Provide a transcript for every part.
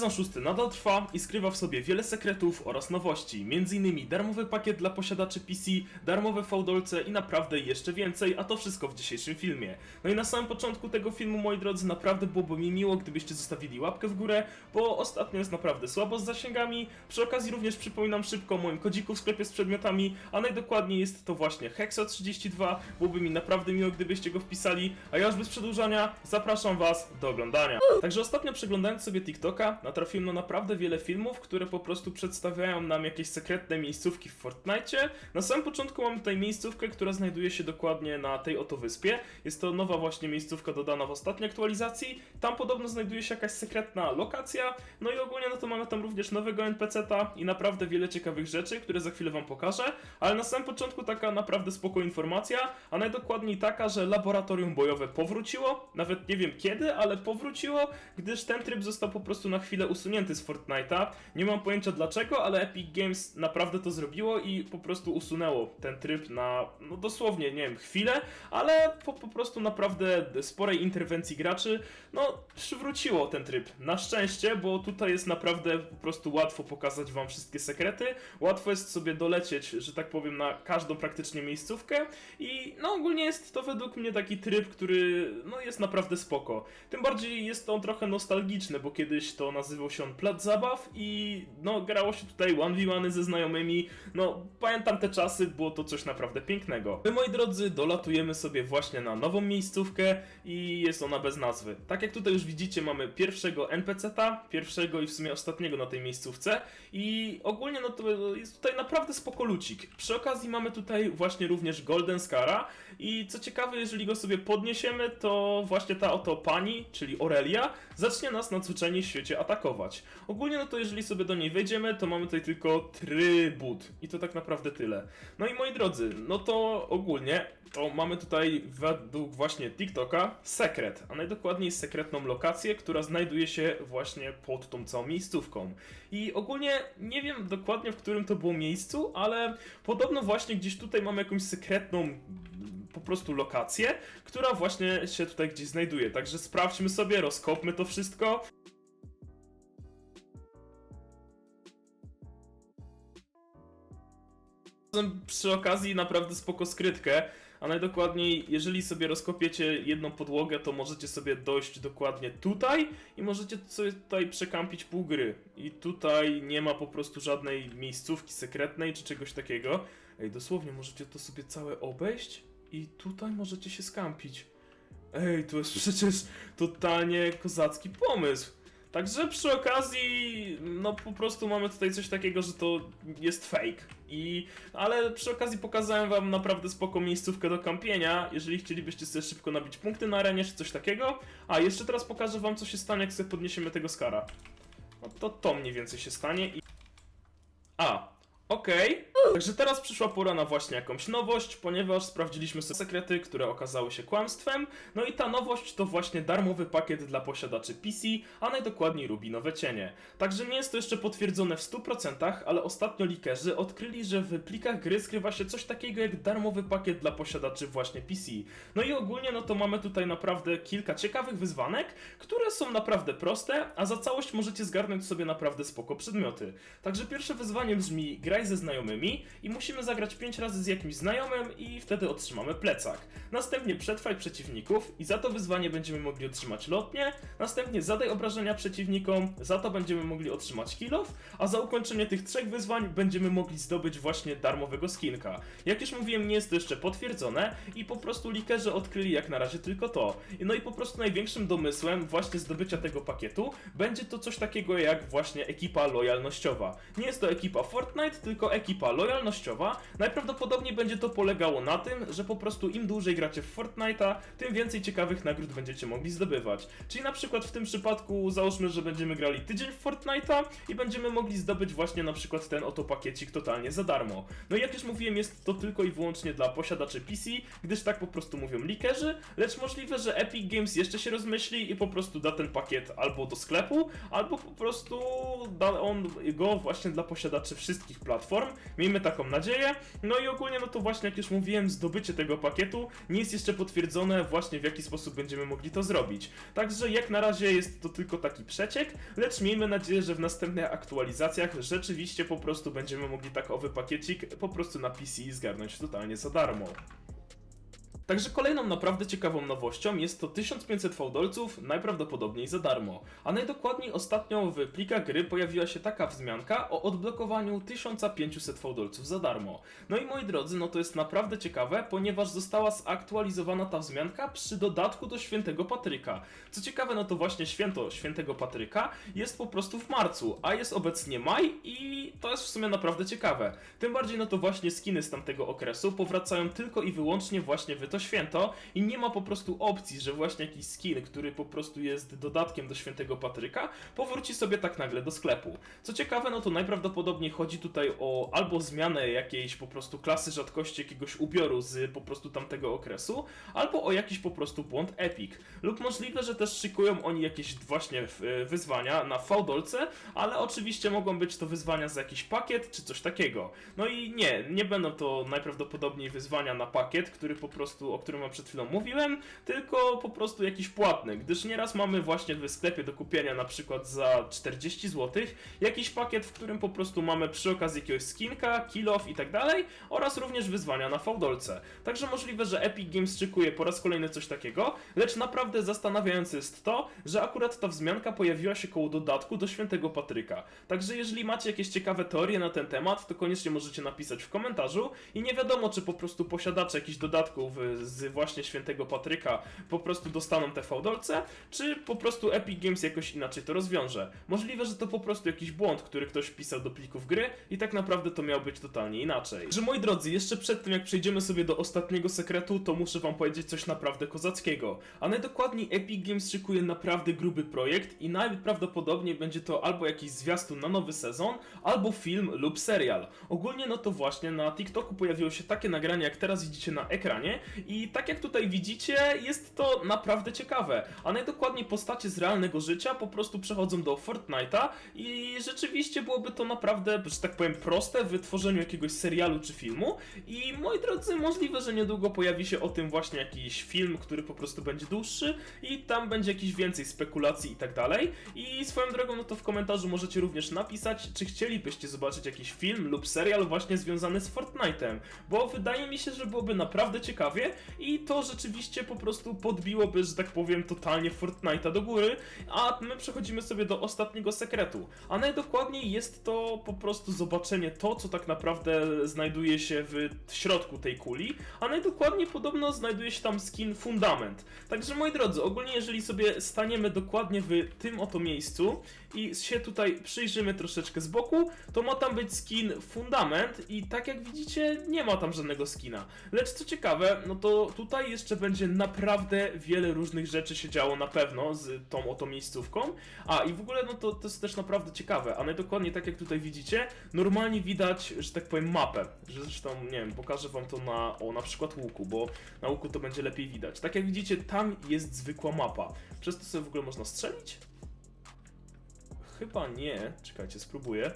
Sezon 6 nadal trwa i skrywa w sobie wiele sekretów oraz nowości, m.in. darmowy pakiet dla posiadaczy PC, darmowe fałdolce i naprawdę jeszcze więcej, a to wszystko w dzisiejszym filmie. No i na samym początku tego filmu, moi drodzy, naprawdę byłoby mi miło, gdybyście zostawili łapkę w górę, bo ostatnio jest naprawdę słabo z zasięgami. Przy okazji również przypominam szybko o moim kodziku w sklepie z przedmiotami, a najdokładniej jest to właśnie Hexo32. Byłoby mi naprawdę miło, gdybyście go wpisali, a ja już bez przedłużania zapraszam was do oglądania. Także ostatnio przeglądając sobie TikToka, natrafiłem na naprawdę wiele filmów, które po prostu przedstawiają nam jakieś sekretne miejscówki w Fortnite. Na samym początku mamy tutaj miejscówkę, która znajduje się dokładnie na tej oto wyspie. Jest to nowa właśnie miejscówka dodana w ostatniej aktualizacji. Tam podobno znajduje się jakaś sekretna lokacja. No i ogólnie no to mamy tam również nowego NPC-ta i naprawdę wiele ciekawych rzeczy, które za chwilę wam pokażę. Ale na samym początku taka naprawdę spoko informacja, a najdokładniej taka, że laboratorium bojowe powróciło. Nawet nie wiem kiedy, ale powróciło, gdyż ten tryb został po prostu na chwilę usunięty z Fortnite'a. Nie mam pojęcia dlaczego, ale Epic Games naprawdę to zrobiło i po prostu usunęło ten tryb na, no dosłownie, nie wiem, chwilę, ale po, po prostu naprawdę sporej interwencji graczy, no przywróciło ten tryb. Na szczęście, bo tutaj jest naprawdę po prostu łatwo pokazać wam wszystkie sekrety, łatwo jest sobie dolecieć, że tak powiem, na każdą praktycznie miejscówkę i no ogólnie jest to według mnie taki tryb, który no jest naprawdę spoko. Tym bardziej jest on trochę nostalgiczny, bo kiedyś to nazywał się on Plac Zabaw i no grało się tutaj 1v1 ze znajomymi, no pamiętam te czasy, było to coś naprawdę pięknego. My moi drodzy dolatujemy sobie właśnie na nową miejscówkę i jest ona bez nazwy. Tak jak tutaj już widzicie mamy pierwszego NPC-ta, pierwszego i w sumie ostatniego na tej miejscówce i ogólnie no to jest tutaj naprawdę spoko lucik. Przy okazji mamy tutaj właśnie również Golden Skara i co ciekawe jeżeli go sobie podniesiemy to właśnie ta oto pani, czyli Aurelia zacznie nas na zwyczajnie świecie atakować. Ogólnie no to jeżeli sobie do niej wejdziemy to mamy tutaj tylko trybut i to tak naprawdę tyle. No i moi drodzy, no to ogólnie to mamy tutaj według właśnie TikToka sekret, a najdokładniej sekretną lokację, która znajduje się właśnie pod tą całą miejscówką. I ogólnie nie wiem dokładnie w którym to było miejscu, ale podobno właśnie gdzieś tutaj mamy jakąś sekretną po prostu lokację, która właśnie się tutaj gdzieś znajduje. Także sprawdźmy sobie, rozkopmy to wszystko. Przy okazji naprawdę spoko skrytkę, a najdokładniej, jeżeli sobie rozkopiecie jedną podłogę, to możecie sobie dojść dokładnie tutaj i możecie sobie tutaj przekampić pół gry. I tutaj nie ma po prostu żadnej miejscówki sekretnej czy czegoś takiego. Ej, dosłownie możecie to sobie całe obejść i tutaj możecie się skampić. Ej, to jest przecież totalnie kozacki pomysł. Także przy okazji, no po prostu mamy tutaj coś takiego, że to jest fake. I, ale przy okazji pokazałem wam naprawdę spoko miejscówkę do kampienia, jeżeli chcielibyście sobie szybko nabić punkty na arenie czy coś takiego. A jeszcze teraz pokażę wam co się stanie, jak sobie podniesiemy tego skara. No to to mniej więcej się stanie i... A, Okej, także teraz przyszła pora na właśnie jakąś nowość, ponieważ sprawdziliśmy sobie sekrety, które okazały się kłamstwem. No i ta nowość to właśnie darmowy pakiet dla posiadaczy PC, a najdokładniej rubinowe cienie. Także nie jest to jeszcze potwierdzone w 100%, ale ostatnio likerzy odkryli, że w plikach gry skrywa się coś takiego jak darmowy pakiet dla posiadaczy właśnie PC. No i ogólnie no to mamy tutaj naprawdę kilka ciekawych wyzwanek, które są naprawdę proste, a za całość możecie zgarnąć sobie naprawdę spoko przedmioty. Także pierwsze wyzwanie brzmi graj ze znajomymi i musimy zagrać 5 razy z jakimś znajomym i wtedy otrzymamy plecak. Następnie przetrwaj przeciwników i za to wyzwanie będziemy mogli otrzymać lotnie, następnie zadaj obrażenia przeciwnikom, za to będziemy mogli otrzymać kill off, a za ukończenie tych trzech wyzwań będziemy mogli zdobyć właśnie darmowego skinka. Jak już mówiłem, nie jest to jeszcze potwierdzone i po prostu likerzy odkryli jak na razie tylko to. No i po prostu największym domysłem właśnie zdobycia tego pakietu będzie to coś takiego jak właśnie ekipa lojalnościowa. Nie jest to ekipa Fortnite, tylko ekipa lojalnościowa. Najprawdopodobniej będzie to polegało na tym, że po prostu im dłużej gracie w Fortnite'a, tym więcej ciekawych nagród będziecie mogli zdobywać. Czyli na przykład w tym przypadku załóżmy, że będziemy grali tydzień w Fortnite'a i będziemy mogli zdobyć właśnie na przykład ten oto pakiecik totalnie za darmo. No i jak już mówiłem, jest to tylko i wyłącznie dla posiadaczy PC, gdyż tak po prostu mówią likerzy, lecz możliwe, że Epic Games jeszcze się rozmyśli i po prostu da ten pakiet albo do sklepu, albo po prostu da on go właśnie dla posiadaczy wszystkich platform. Miejmy miejmy taką nadzieję. No i ogólnie, no to właśnie jak już mówiłem, zdobycie tego pakietu nie jest jeszcze potwierdzone właśnie w jaki sposób będziemy mogli to zrobić. Także jak na razie jest to tylko taki przeciek, lecz miejmy nadzieję, że w następnych aktualizacjach rzeczywiście po prostu będziemy mogli takowy pakiecik po prostu na PC zgarnąć totalnie za darmo. Także kolejną naprawdę ciekawą nowością jest to 1500 fałdolców najprawdopodobniej za darmo. A najdokładniej ostatnio w plikach gry pojawiła się taka wzmianka o odblokowaniu 1500 fałdolców za darmo. No i moi drodzy, no to jest naprawdę ciekawe, ponieważ została zaktualizowana ta wzmianka przy dodatku do świętego Patryka. Co ciekawe, no to właśnie święto świętego Patryka jest po prostu w marcu, a jest obecnie maj i to jest w sumie naprawdę ciekawe. Tym bardziej no to właśnie skiny z tamtego okresu powracają tylko i wyłącznie właśnie w to święto i nie ma po prostu opcji, że właśnie jakiś skin, który po prostu jest dodatkiem do świętego Patryka, powróci sobie tak nagle do sklepu. Co ciekawe, no to najprawdopodobniej chodzi tutaj o albo zmianę jakiejś po prostu klasy rzadkości jakiegoś ubioru z po prostu tamtego okresu, albo o jakiś po prostu błąd Epic. Lub możliwe, że też szykują oni jakieś właśnie e, wyzwania na fałdolce, ale oczywiście mogą być to wyzwania za jakiś pakiet czy coś takiego. No i nie, nie będą to najprawdopodobniej wyzwania na pakiet, który po prostu, o którym wam przed chwilą mówiłem, tylko po prostu jakiś płatny, gdyż nieraz mamy właśnie w sklepie do kupienia na przykład za 40 zł jakiś pakiet, w którym po prostu mamy przy okazji jakiegoś skinka, kill off i tak dalej oraz również wyzwania na fałdolce. Także możliwe, że Epic Games szykuje po raz kolejny coś takiego, lecz naprawdę zastanawiające jest to, że akurat ta wzmianka pojawiła się koło dodatku do Świętego Patryka. Także jeżeli macie jakieś ciekawe teorie na ten temat, to koniecznie możecie napisać w komentarzu i nie wiadomo, czy po prostu posiadacze jakichś dodatków y, z właśnie Świętego Patryka po prostu dostaną te fałdolce, czy po prostu Epic Games jakoś inaczej to rozwiąże. Możliwe, że to po prostu jakiś błąd, który ktoś wpisał do plików gry i tak naprawdę to miało być totalnie inaczej. Że moi drodzy, jeszcze przed tym jak przejdziemy sobie do ostatniego sekretu, to muszę wam powiedzieć coś naprawdę kozackiego. A najdokładniej Epic Games szykuje naprawdę gruby projekt i najprawdopodobniej będzie to albo jakiś zwiastun na nowy sezon, albo film lub serial. Ogólnie no to właśnie na TikToku pojawiło się takie nagranie, jak teraz widzicie na ekranie i tak jak tutaj widzicie, jest to naprawdę ciekawe. A najdokładniej postacie z realnego życia po prostu przechodzą do Fortnite'a i rzeczywiście byłoby to naprawdę, że tak powiem, proste w tworzeniu jakiegoś serialu czy filmu. I moi drodzy, możliwe, że niedługo pojawi się o tym właśnie jakiś film, który po prostu będzie dłuższy i tam będzie jakiś więcej spekulacji i tak dalej. I swoją drogą, no to w komentarzu możecie również napisać, czy chcielibyście zobaczyć jakiś film lub serial właśnie związany z Fortnite'em, bo wydaje mi się, że byłoby naprawdę ciekawie i to rzeczywiście po prostu podbiłoby, że tak powiem, totalnie Fortnite'a do góry, a my przechodzimy sobie do ostatniego sekretu. A najdokładniej jest to po prostu zobaczenie to, co tak naprawdę znajduje się w środku tej kuli, a najdokładniej podobno znajduje się tam skin Fundament. Także moi drodzy, ogólnie jeżeli sobie staniemy dokładnie w tym oto miejscu i się tutaj przyjrzymy troszeczkę z boku, to ma tam być skin Fundament i tak jak widzicie, nie ma tam żadnego skina. Lecz co ciekawe, no to tutaj jeszcze będzie naprawdę wiele różnych rzeczy się działo na pewno z tą oto miejscówką. A i w ogóle no to, to jest też naprawdę ciekawe, a najdokładniej tak jak tutaj widzicie, normalnie widać, że tak powiem mapę, zresztą nie wiem, pokażę wam to na, o na przykład łuku, bo na łuku to będzie lepiej widać. Tak jak widzicie, tam jest zwykła mapa. Przez to sobie w ogóle można strzelić? Chyba nie. Czekajcie, spróbuję.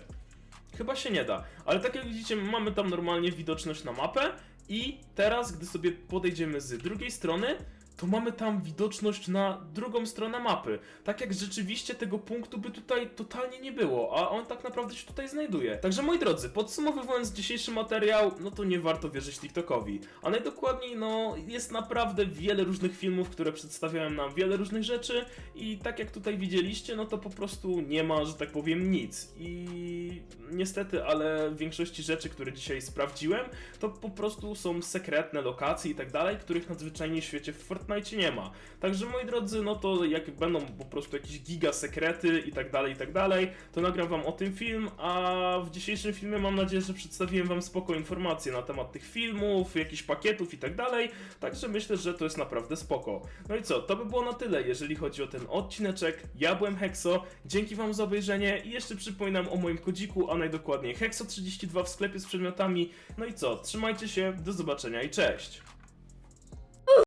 Chyba się nie da, ale tak jak widzicie, mamy tam normalnie widoczność na mapę i teraz, gdy sobie podejdziemy z drugiej strony, to mamy tam widoczność na drugą stronę mapy. Tak jak rzeczywiście tego punktu by tutaj totalnie nie było, a on tak naprawdę się tutaj znajduje. Także moi drodzy, podsumowując dzisiejszy materiał, no to nie warto wierzyć TikTokowi. A najdokładniej, no jest naprawdę wiele różnych filmów, które przedstawiają nam wiele różnych rzeczy i tak jak tutaj widzieliście, no to po prostu nie ma, że tak powiem, nic. I niestety, ale w większości rzeczy, które dzisiaj sprawdziłem, to po prostu są sekretne lokacje i tak dalej, których nadzwyczajnie w świecie w Fortnite nie ma. Także moi drodzy, no to jak będą po prostu jakieś giga sekrety i tak dalej, i tak dalej, to nagram wam o tym film, a w dzisiejszym filmie mam nadzieję, że przedstawiłem wam spoko informacje na temat tych filmów, jakichś pakietów i tak dalej, także myślę, że to jest naprawdę spoko. No i co, to by było na tyle, jeżeli chodzi o ten odcineczek. Ja byłem Hexo, dzięki wam za obejrzenie i jeszcze przypominam o moim kodziku, a najdokładniej Hexo32 w sklepie z przedmiotami. No i co, trzymajcie się, do zobaczenia i cześć!